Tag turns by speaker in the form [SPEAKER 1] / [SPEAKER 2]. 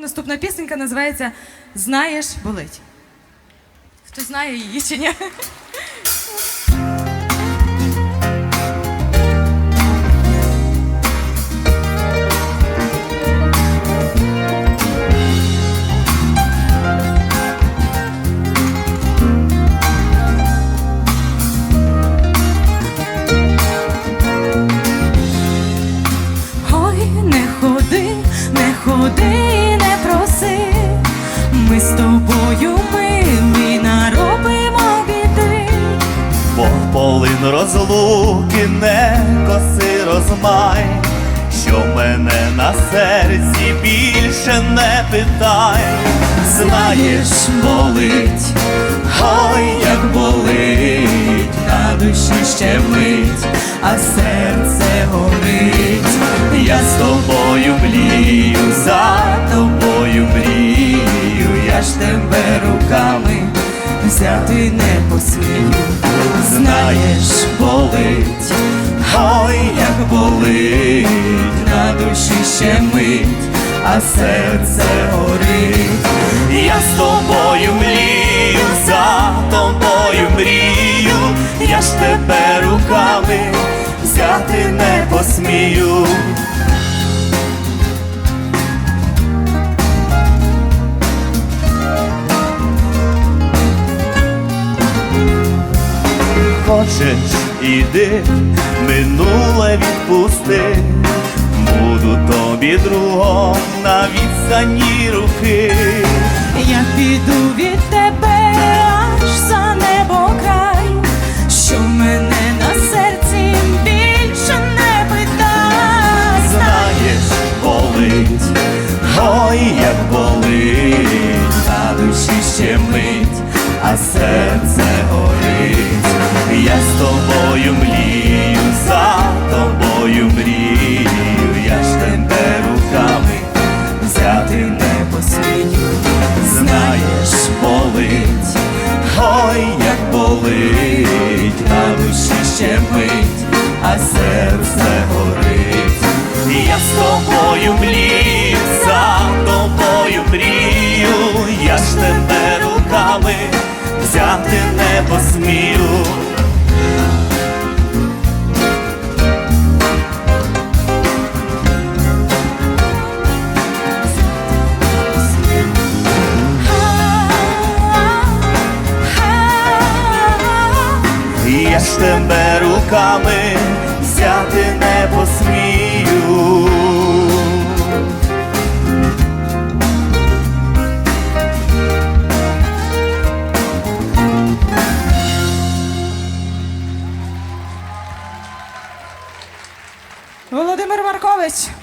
[SPEAKER 1] Наступна пісенька називається Знаєш, болить. Хто знає її чи ні? Тобою милі наробимо біди.
[SPEAKER 2] Бо полин розлуки не коси розмай, що мене на серці більше не питай, знаєш, болить, ой, як болить, на душі ще мить, а серце взяти не посмію, знаєш, болить, ой, як болить, на душі ще мить, а серце горить, я з тобою мрію, за тобою мрію, я ж тебе руками взяти не посмію. Хочеш, іди, минуле відпусти, буду тобі другом на відстані руки.
[SPEAKER 1] Я піду від тебе аж за небо край, що мене на серці більше не питай.
[SPEAKER 2] Знаєш, болить, ой, як болить, на душі ще мить, а серце руками взяти не посмію. Я ж тебе руками взяти не посмію.
[SPEAKER 1] Маркович.